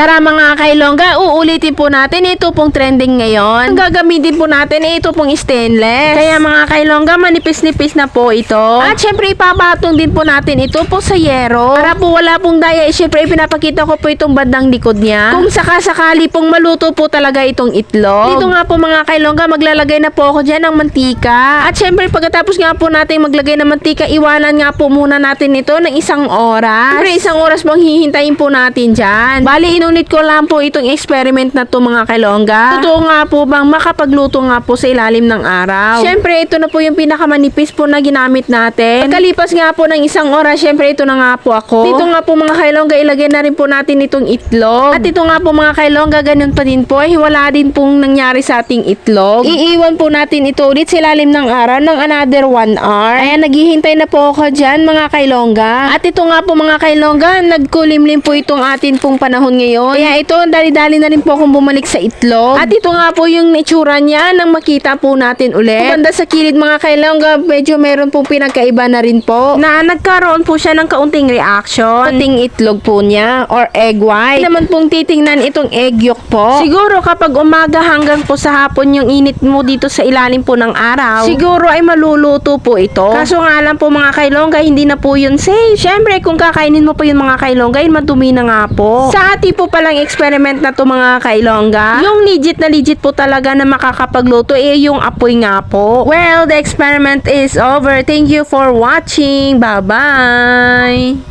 Tara mga kailongga, uulitin po natin ito pong trending ngayon. Ang gagamitin po natin ay ito pong stainless. Kaya mga kailongga, manipis-nipis na po ito. At syempre ipapatong din po natin ito po sa yero. Para po wala pong daya, eh, syempre ipinapakita ko po itong bandang likod niya. Kung sakasakali pong maluto po talaga itong itlog. Dito nga po mga kailongga, maglalagay na po ako dyan ng mantika. At syempre pagkatapos nga po natin maglagay ng mantika, iwanan nga po muna natin ito ng isang oras. Syempre isang oras pong hihintayin po natin dyan. Bali, inunit ko lang po itong experiment na to mga kailongga. Totoo nga po bang makapagluto nga po sa ilalim ng araw. Syempre, ito na po yung pinakamanipis po na ginamit natin. Pagkalipas nga po ng isang oras, syempre ito na nga po ako. Dito nga po mga kailongga, ilagay na rin po natin itong itlog. At ito nga po mga kailongga, ganun pa din po. Ay, wala din pong nangyari sa ating itlog. Iiwan po natin ito ulit sa ilalim ng araw ng another 1 hour. Ayan, naghihintay na po ako dyan mga kailongga. At ito nga po mga kailongga, nagkulimlim po itong atin pong panahon ngayon. Kaya ito, dali-dali na rin po akong bumalik sa itlog. At ito nga po yung itsura niya nang makita po natin ulit. Banda sa kilid mga kailongga, medyo meron pong pinagkaiba na rin po. Na nagkaroon po siya ng kaunting reaction. Kaunting itlog po niya or egg white. Naman pong titingnan itong egg yolk po. Siguro kapag umaga hanggang po sa hapon yung init mo dito sa ilalim po ng araw, siguro ay maluluto po ito. Kaso nga lang po mga kailongga, hindi na po yun safe. Syempre, kung kakainin mo po yung mga kailongga, yun madumi na nga po. Sa ati po palang experiment na to mga kailongga, yung legit na legit po talaga na makakapagluto, eh yung apoy nga po. Well, the experiment is over. Thank you for watching. Bye-bye!